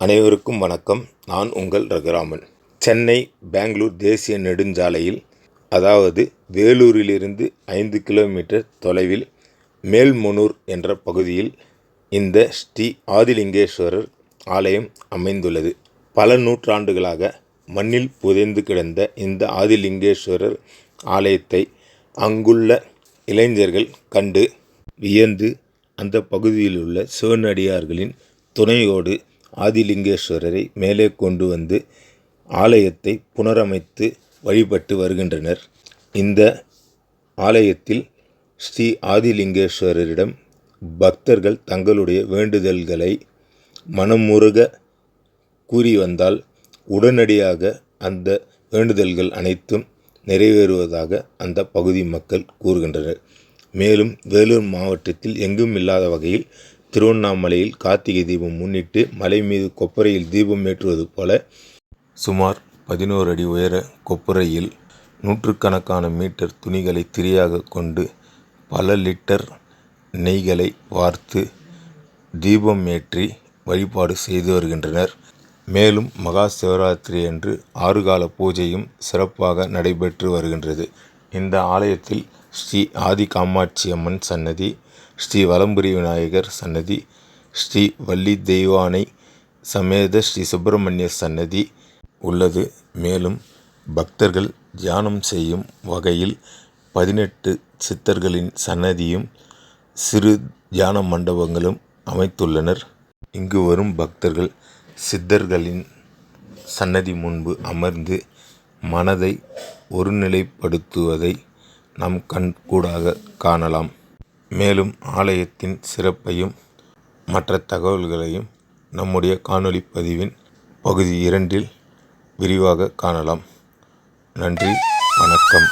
அனைவருக்கும் வணக்கம். நான் உங்கள் ரகுராமன். சென்னை பெங்களூர் தேசிய நெடுஞ்சாலையில் அதாவது வேலூரிலிருந்து ஐந்து கிலோமீட்டர் தொலைவில் மேல்மனூர் என்ற பகுதியில் இந்த ஸ்ரீ ஆதிலிங்கேஸ்வரர் ஆலயம் அமைந்துள்ளது. பல நூற்றாண்டுகளாக மண்ணில் புதைந்து கிடந்த இந்த ஆதிலிங்கேஸ்வரர் ஆலயத்தை அங்குள்ள இளைஞர்கள் கண்டு வியந்து அந்த பகுதியில் உள்ள சிவனடியார்களின் துணையோடு ஆதிலிங்கேஸ்வரரை மேலே கொண்டு வந்து ஆலயத்தை புனரமைத்து வழிபட்டு வருகின்றனர். இந்த ஆலயத்தில் ஸ்ரீ ஆதிலிங்கேஸ்வரரிடம் பக்தர்கள் தங்களுடைய வேண்டுதல்களை மனமுருக கூறி வந்தால் உடனடியாக அந்த வேண்டுதல்கள் அனைத்தும் நிறைவேறுவதாக அந்த பகுதி மக்கள் கூறுகின்றனர். மேலும் வேலூர் மாவட்டத்தில் எங்கும் இல்லாத வகையில் திருவண்ணாமலையில் கார்த்திகை தீபம் முன்னிட்டு மலை மீது கொப்பரையில் தீபம் ஏற்றுவது போல சுமார் பதினோரு அடி உயர கொப்பரையில் நூற்றுக்கணக்கான மீட்டர் துணிகளை திரியாக கொண்டு பல லிட்டர் நெய்களை வார்த்து தீபம் ஏற்றி வழிபாடு செய்து வருகின்றனர். மேலும் மகா சிவராத்திரி அன்று ஆறுகால பூஜையும் சிறப்பாக நடைபெற்று வருகின்றது. இந்த ஆலயத்தில் ஸ்ரீ ஆதி காமாட்சி அம்மன் சன்னதி ஸ்ரீ வலம்புரி விநாயகர் சன்னதி ஸ்ரீ வள்ளி தெய்வானை சமேத ஸ்ரீ சுப்பிரமணிய சன்னதி உள்ளது. மேலும் பக்தர்கள் தியானம் செய்யும் வகையில் பதினெட்டு சித்தர்களின் சன்னதியும் சிறு தியான மண்டபங்களும் அமைத்துள்ளனர். இங்கு வரும் பக்தர்கள் சித்தர்களின் சன்னதி முன்பு அமர்ந்து மனதை ஒருநிலைப்படுத்துவதை நம் கண் கூடாக காணலாம். மேலும் ஆலயத்தின் சிறப்பையும் மற்ற தகவல்களையும் நம்முடைய காணொளி பதிவின் பகுதி இரண்டில் விரிவாக காணலாம். நன்றி வணக்கம்.